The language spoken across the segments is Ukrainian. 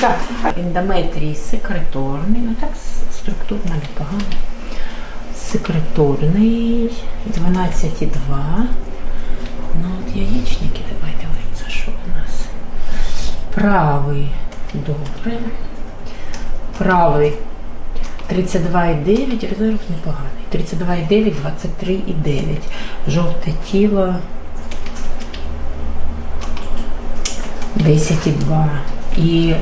Так, ендометрій секреторний, ну так структурно непогано. Секреторний 12,2. Ну от яєчники, давай дивитися, що у нас. Правий добре. Правий 32,9, резерв непоганий. 32,9, 23,9. Жовте тіло 10,2. І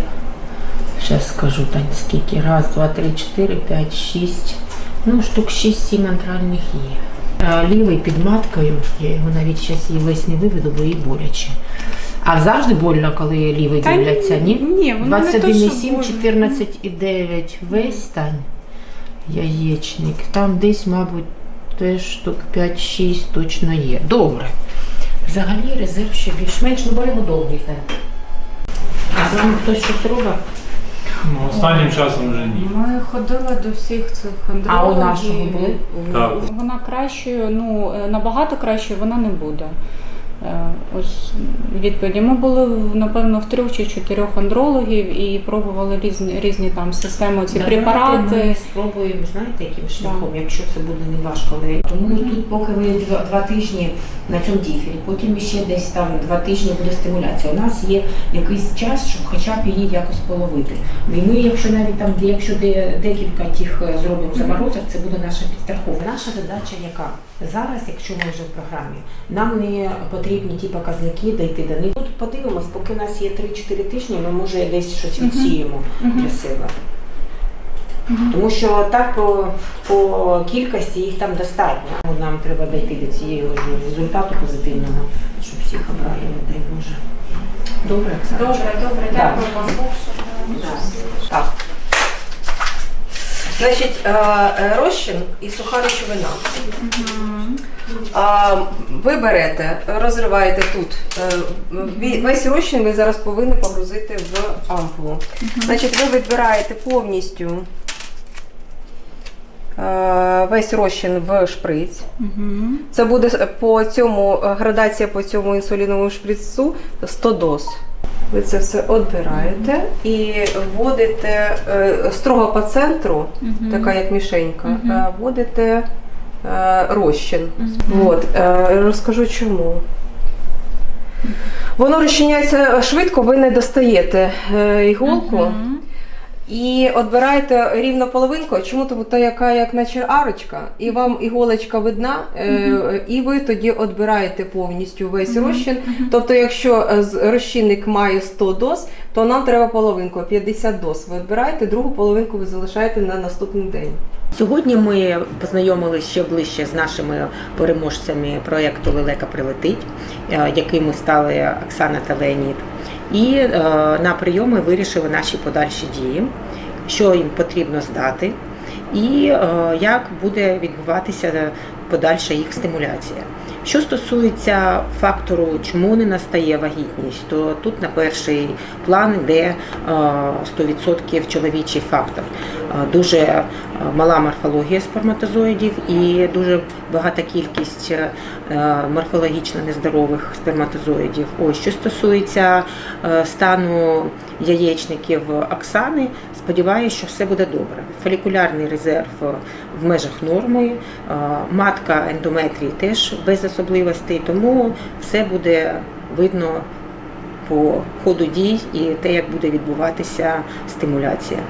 зараз скажу Тань, скільки. Раз, два, три, чотири, п'ять, шість. Ну, штук 6-7 антральних є. Лівий під маткою, я його навіть зараз її весь не виведу, бо їй боляче. А завжди больно, коли лівий Та дивляться, ні? ні, воно не то, що 21,7, 14,9. Весь Тань. Яєчник. Там десь, мабуть, теж штук 5-6 точно є. Добре. Взагалі резерв ще більш-менш, ну беремо довгий Тань. А з вами хтось щось робить? Ну, останнім часом вже ні. Ми ходили до всіх цих А у нашого були? Так. Вона кращою, ну е, набагато кращою вона не буде. Е, Ось відповіді. Ми були напевно в трьох чи чотирьох андрологів і пробували різні різні там системи, ці Давайте препарати. Ми спробуємо, знаєте, яким шляхом, якщо це буде не важко. Але тому тут, поки ви два, два тижні на цьому діфілі, потім ще десь там два тижні буде стимуляція. У нас є якийсь час, щоб хоча б її якось половити. І ми, якщо навіть там, якщо де, декілька тих е, зробимо заморозок, це буде наша підстраховка. Наша задача яка? Зараз, якщо ми вже в програмі, нам не потрібні ті показники дійти до них. Тут подивимось, поки у нас є 3-4 тижні, ми може десь щось відсіємо для себе. Тому що так по, по кількості їх там достатньо. Нам треба дійти до цієї результату позитивного, щоб всіх обрали, не дай Боже. Добре, Оксана? Добре, добре, Так. дякую вам. Да. Так. Значить, е, розчин і суха речовина. А, ви берете, розриваєте тут. е, Весь розчин ви зараз повинні погрузити в ампулу. Значить, ви відбираєте повністю е, весь розчин в шприц. Мгм. Це буде по цьому е, градація по цьому інсуліновому шприцу 100 доз. Ви це все відбираєте і вводите е, строго по центру, Мгм. така як мішенька, Мгм. е, вводите е, розчин. От, е, розкажу чому. Воно розчиняється швидко, ви не достаєте е, іголку. Мгм. І відбираєте рівно половинку, чому тому то яка як наче арочка, і вам іголочка видна, е, і ви тоді відбираєте повністю весь розчин. Тобто, якщо е, з- розчинник має 100 доз, то нам треба половинку, 50 доз. Ви відбираєте, другу половинку ви залишаєте на наступний день. Сьогодні ми познайомилися ще ближче з нашими переможцями проєкту Лелека прилетить, е, якими стали Оксана та Леонід. І е, на прийоми вирішили наші подальші дії, що їм потрібно здати, і е, як буде відбуватися подальша їх стимуляція. Що стосується фактору, чому не настає вагітність, то тут на перший план йде е, 100% чоловічий фактор. Е, Дуже е, мала морфологія сперматозоїдів і дуже багата кількість е, морфологічно нездорових сперматозоїдів. Ось що стосується е, стану яєчників Оксани, сподіваюся, що все буде добре. Фолікулярний резерв е, в межах норми, е, матка ендометрії теж без особливостей, тому все буде видно по ходу дій і те, як буде відбуватися стимуляція.